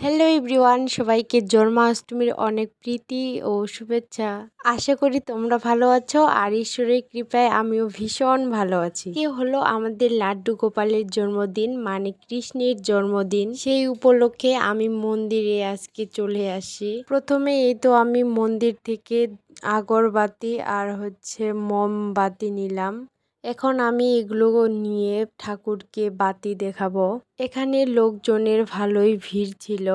Hello everyone সবাইকে জন্মাষ্টমীর অনেক প্রীতি ও শুভেচ্ছা। আশা করি তোমরা ভালো আছো আর ঈশ্বরের কৃপায় আমিও ভীষণ ভালো আছি। কে হলো আমাদের লাড্ডু গোপালের জন্মদিন মানে কৃষ্ণের জন্মদিন। সেই উপলক্ষে আমি মন্দিরে আজকে চলে আসি। প্রথমে এই তো আমি মন্দির থেকে আগরবাতি আর হচ্ছে মোমবাতি নিলাম। এখন আমি এগুলো নিয়ে ঠাকুরকে বাতি দেখাবো। এখানে লোকজনের ভালোই ভিড় ছিল।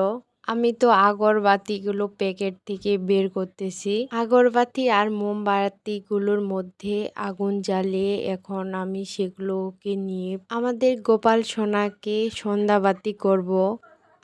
আমি তো আগরবাতিগুলো প্যাকেট থেকে বের করতেছি। আগরবাতি আর মোমবাতিগুলোর মধ্যে আগুন জ্বালিয়ে এখন আমি সেগুলোকে নিয়ে আমাদের গোপাল সোনাকে সন্ধ্যাবাতি করব।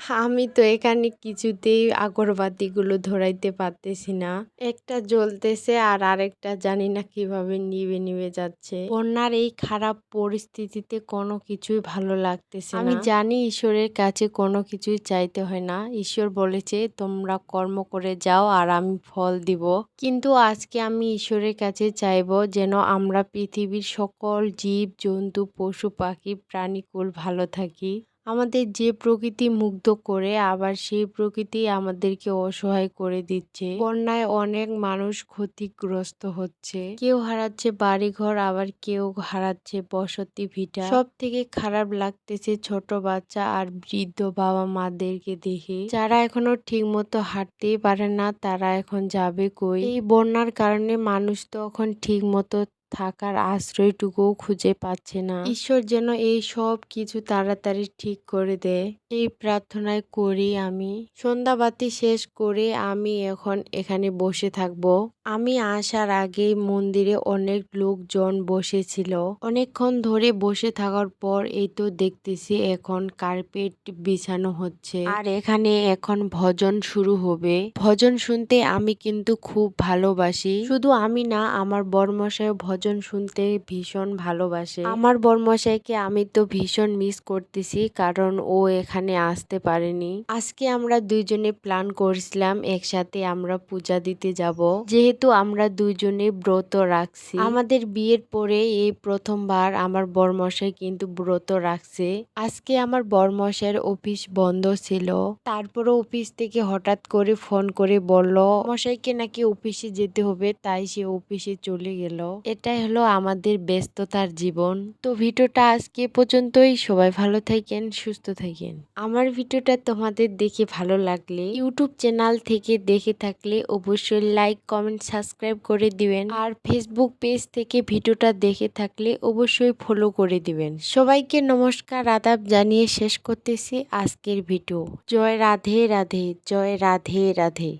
আমি তো এখানে কিছুতেই আগরবাতিগুলো ধরাইতে পারতেছি না। একটা জ্বলতেছে আর আরেকটা জানি না কীভাবে নিভে নিভে যাচ্ছে। বন্যার এই খারাপ পরিস্থিতিতে কোনো কিছুই ভালো লাগতেছে আমি জানি ঈশ্বরের কাছে কোনো কিছুই চাইতে হয় না। ঈশ্বর বলেছে তোমরা কর্ম করে যাও আর আমি ফল দিব। কিন্তু আজকে আমি ঈশ্বরের কাছে চাইব যেন আমরা পৃথিবীর সকল জীব জন্তু পশু পাখি প্রাণীকুল ভালো থাকি। আমাদের যে প্রকৃতি মুগ্ধ করে, আবার সেই প্রকৃতি আমাদেরকে অসহায় করে দিচ্ছে। বন্যায় অনেক মানুষ ক্ষতিগ্রস্ত হচ্ছে। কেউ হারাচ্ছে বাড়িঘর, আবার কেউ হারাচ্ছে বসতি ভিটা। সব থেকে খারাপ লাগতেছে ছোট বাচ্চা আর বৃদ্ধ বাবা মাদেরকে দেখে। যারা এখনও ঠিক মতো হাঁটতেই পারে না, তারা এখন যাবে কই? এই বন্যার কারণে মানুষ তো এখন ঠিক মতো থাকার আশ্রয়টুকুও খুঁজে পাচ্ছে না। ঈশ্বর যেন এই সব কিছু তাড়াতাড়ি ঠিক করে দেয় এই প্রার্থনায় করি আমি। সন্ধ্যাবাতি শেষ করে আমি এখন এখানে বসে থাকব। আমি আসার আগে মন্দিরে অনেক লোকজন বসেছিল। অনেকক্ষণ ধরে বসে থাকার পর এই তো দেখতেছি এখন কার্পেট বিছানো হচ্ছে। আর এখানে এখন ভজন শুরু হবে। ভজন শুনতে আমি কিন্তু খুব ভালোবাসি। শুধু আমি না, আমার বরমশাই ভজন শুনতে ভীষণ ভালোবাসে। আমার বরমশাইকে আমি তো ভীষণ মিস করতেছি, কারণ ও এখানে আসতে পারেনি। আজকে আমরা দুইজনে প্ল্যান করছিলাম, একসাথে আমরা পূজা দিতে যাব। যেহেতু আমরা দুইজনে ব্রত রাখছি, আমাদের বিয়ের পরে এই প্রথমবার আমার বরমশাই কিন্তু ব্রত রাখছে। আজকে আমার বরমশাইয়ের অফিস বন্ধ ছিল। তারপরও অফিস থেকে হঠাৎ করে ফোন করে বলল, মশাইকে নাকি অফিসে যেতে হবে, তাই সে অফিসে চলে গেল। এটাই হলো আমাদের ব্যস্ততার জীবন। তো ভিডিওটা আজকে পর্যন্তই। সবাই ভালো থাকেন, সুস্থ থাকেন। আমার ভিডিওটা তোমাদের দেখে ভালো লাগলে, ইউটিউব চ্যানেল থেকে দেখে থাকলে অবশ্যই লাইক, কমেন্ট সাবস্ক্রাইব করে দিবেন। আর ফেসবুক পেজ থেকে ভিডিওটা দেখে থাকলে অবশ্যই ফলো করে দিবেন। সবাইকে নমস্কার, আদাব জানিয়ে শেষ করতেছি আজকের ভিডিও। জয় রাধে রাধে, জয় রাধে রাধে।